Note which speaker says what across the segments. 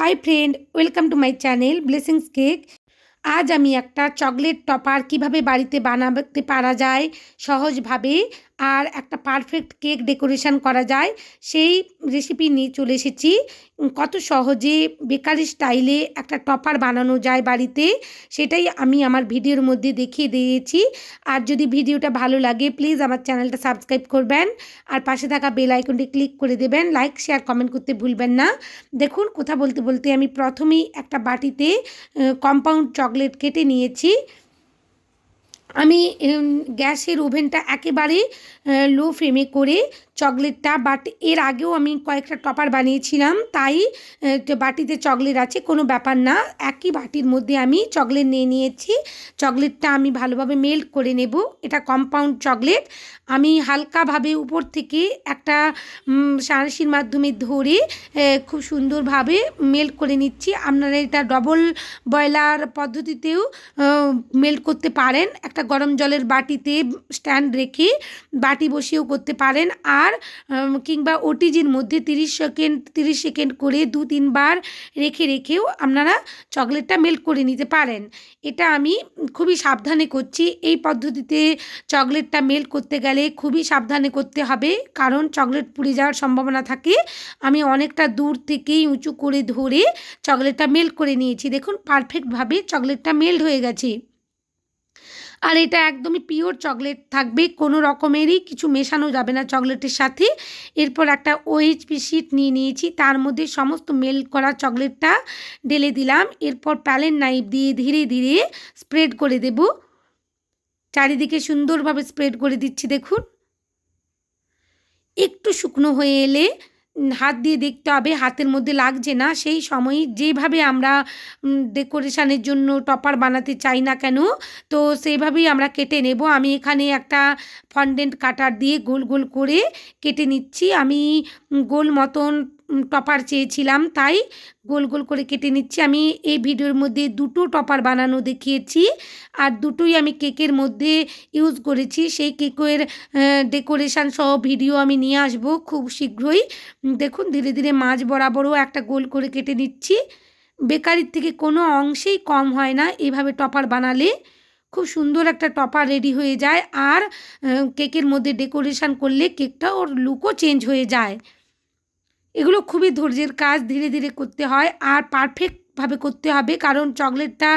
Speaker 1: Hi friend welcome to my channel blessings cake আজ আমি একটা চকলেট টপার কীভাবে বাড়িতে বানাতে পারা যায় সহজভাবে আর একটা পারফেক্ট কেক ডেকোরেশন করা যায়। সেই রেসিপি নিয়ে চলে এসেছি। কত সহজে বেকারি স্টাইলে একটা টপার বানানো যায় বাড়িতে, সেটাই আমি আমার ভিডিওর মধ্যে দেখিয়ে দিয়েছি। আর যদি ভিডিওটা ভালো লাগে প্লিজ আমার চ্যানেলটা সাবস্ক্রাইব করবেন। আর পাশে থাকা বেল আইকনটি ক্লিক করে দেবেন। লাইক শেয়ার কমেন্ট করতে ভুলবেন না। দেখুন, কথা বলতে বলতে আমি প্রথমেই একটা বাটিতে কম্পাউন্ড চকলেট কেটে নিয়েছি। আমি গ্যাসের ওভেনটা একেবারেই লো ফ্লেমে করে চকলেটটা বাট এর আগেও আমি কয়েকটা টপার বানিয়েছিলাম। তাই বাটিতে চকলেট আছে, কোনো ব্যাপার না। একই বাটির মধ্যে আমি চকলেট নিয়ে নিয়েছি। চকলেটটা আমি ভালোভাবে মেল্ট করে নেব। এটা কম্পাউন্ড চকলেট। আমি হালকাভাবে উপর থেকে একটা সাঁড়শির মাধ্যমে ধরে খুব সুন্দরভাবে মেল্ট করে নিচ্ছি। আপনারা এটা ডবল বয়লার পদ্ধতিতেও মেল্ট করতে পারেন। একটা গরম জলের বাটিতে স্ট্যান্ড রেখে বাটি বসিয়েও করতে পারেন। আর উম, কিংবা ওটিজির মধ্যে তিরিশ সেকেন্ড তিরিশ সেকেন্ড করে দু তিনবার রেখে রেখেও আপনারা চকলেটটা মেল্ট করে নিতে পারেন। এটা আমি খুবই সাবধানে করছি। এই পদ্ধতিতে চকলেটটা মেল্ট করতে গেলে খুবই সাবধানে করতে হবে কারণ চকলেট পুড়ে যাওয়ার সম্ভাবনা থাকে। আমি অনেকটা দূর থেকেই উঁচু করে ধরে চকলেটটা মেল্ট করে নিয়েছি। দেখুন পারফেক্টভাবে চকলেটটা মেল্ট হয়ে গেছে। আর এটা একদমই পিওর চকলেট থাকবে, কোনো রকমেরই কিছু মেশানো যাবে না চকলেটের সাথে। এরপর একটা ওএইচপি শিট নিয়ে নিয়েছি, তার মধ্যে সমস্ত মেল্ট করা চকলেটটা ঢেলে দিলাম। এরপর প্যালেন নাইফ দিয়ে ধীরে ধীরে স্প্রেড করে দেব। চারিদিকে সুন্দরভাবে স্প্রেড করে দিচ্ছি, দেখুন। একটু শুকনো হয়ে এলে হাত দিয়ে দেখতে হবে, হাতের মধ্যে লাগছে না, সেই সময় যেভাবে আমরা ডেকোরেশানের জন্য টপার বানাতে চাই না কেন, তো সেইভাবেই আমরা কেটে নেব। আমি এখানে একটা ফন্ডেন্ট কাটার দিয়ে গোল গোল করে কেটে নিচ্ছি। আমি গোল মতন টপার চেয়েছিলাম, তাই গোল গোল করে কেটে নিচ্ছি। আমি এই ভিডিওর মধ্যে দুটো টপার বানানো দেখিয়েছি আর দুটোই আমি কেকের মধ্যে ইউজ করেছি। সেই কেকের ডেকোরেশন সহ ভিডিও আমি নিয়ে আসব খুব শীঘ্রই। দেখুন, ধীরে ধীরে মাঝ বরাবরও একটা গোল করে কেটে নিচ্ছি। বেকারির থেকে কোনো অংশেই কম হয় না, এভাবে টপার বানালে খুব সুন্দর একটা টপার রেডি হয়ে যায়। আর কেকের মধ্যে ডেকোরেশান করলে কেকটা ওর লুকও চেঞ্জ হয়ে যায়। এগুলো খুবই ধৈর্যের কাজ ধীরে ধীরে করতে হয় আর পারফেক্টভাবে করতে হবে। কারণ চকলেটটা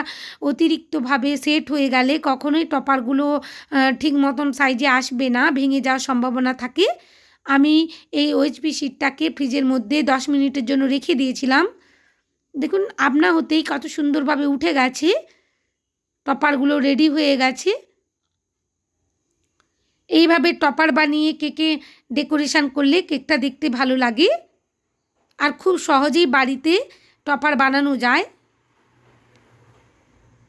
Speaker 1: অতিরিক্তভাবে সেট হয়ে গেলে কখনোই টপারগুলো ঠিক মতন সাইজে আসবে না, ভেঙে যাওয়ার সম্ভাবনা থাকে। আমি এই ওএইচপি শিটটাকে ফ্রিজের মধ্যে দশ মিনিটের জন্য রেখে দিয়েছিলাম। দেখুন আপনা হতেই কত সুন্দরভাবে উঠে গেছে। টপারগুলো রেডি হয়ে গেছে। এইভাবে টপার বানিয়ে কেকে ডেকোরেশন করলে কেকটা দেখতে ভালো লাগে। আর খুব সহজেই বাড়িতে টপার বানানো যায়।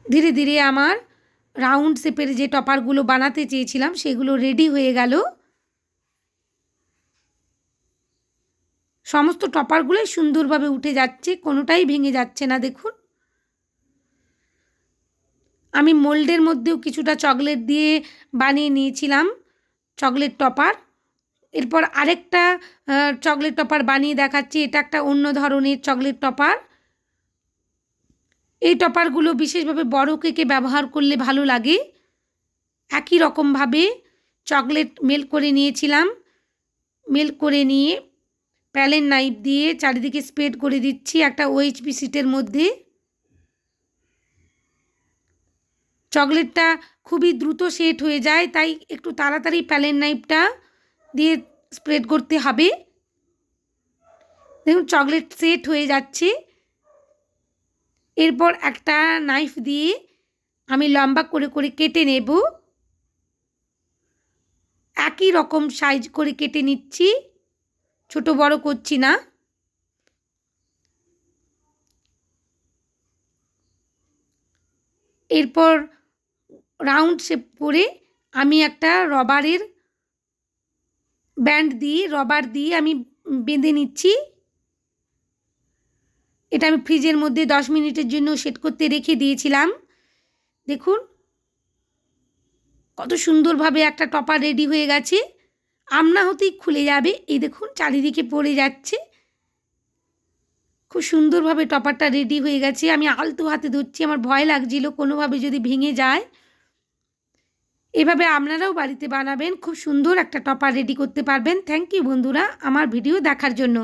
Speaker 1: ধীরে ধীরে আমার রাউন্ড শেপের যে টপারগুলো বানাতে চেয়েছিলাম, সেগুলো রেডি হয়ে গেল। সমস্ত টপারগুলোই সুন্দরভাবে উঠে যাচ্ছে, কোনোটাই ভেঙে যাচ্ছে না, দেখুন। আমি মোল্ডের মধ্যেও কিছুটা চকলেট দিয়ে বানিয়ে নিয়েছিলাম, চকলেট টপার। এরপর আরেকটা চকলেট টপার বানিয়ে দেখাচ্ছি। এটা একটা অন্য ধরনের চকলেট টপার এই টপারগুলো বিশেষভাবে বড় কেকে ব্যবহার করলে ভালো লাগে। একই রকমভাবে চকলেট মেল্ট করে নিয়েছিলাম। মেল্ট করে নিয়ে প্যালেন নাইফ দিয়ে চারিদিকে স্প্রেড করে দিচ্ছি একটা ওএইচপি সিটের মধ্যে। চকলেটটা খুবই দ্রুত সেট হয়ে যায়, তাই একটু তাড়াতাড়ি প্যালেন নাইফটা দিয়ে স্প্রেড করতে হবে। দেখুন চকলেট সেট হয়ে যাচ্ছে। এরপর একটা নাইফ দিয়ে আমি লম্বা করে করে কেটে নেব। একই রকম সাইজ করে কেটে নিচ্ছি। ছোট, বড় করছি না। এরপর রাউন্ড শেপ করে আমি একটা রবারের ব্যান্ড দিয়ে রবার দিয়ে আমি বেঁধে নিচ্ছি। এটা আমি ফ্রিজের মধ্যে দশ মিনিটের জন্য সেট করতে রেখে দিয়েছিলাম। দেখুন, কত সুন্দরভাবে একটা টপার রেডি হয়ে গেছে। আমনা হতেই খুলে যাবে। এই দেখুন, চারিদিকে পড়ে যাচ্ছে। খুব সুন্দরভাবে টপারটা রেডি হয়ে গেছে। আমি আলতো হাতে ধরছি, আমার ভয় লাগছিল কোনোভাবে যদি ভেঙে যায়। এভাবে আপনারাও বাড়িতে বানাবেন। খুব সুন্দর একটা টপার রেডি করতে পারবেন। থ্যাংক ইউ বন্ধুরা, আমার ভিডিও দেখার জন্য।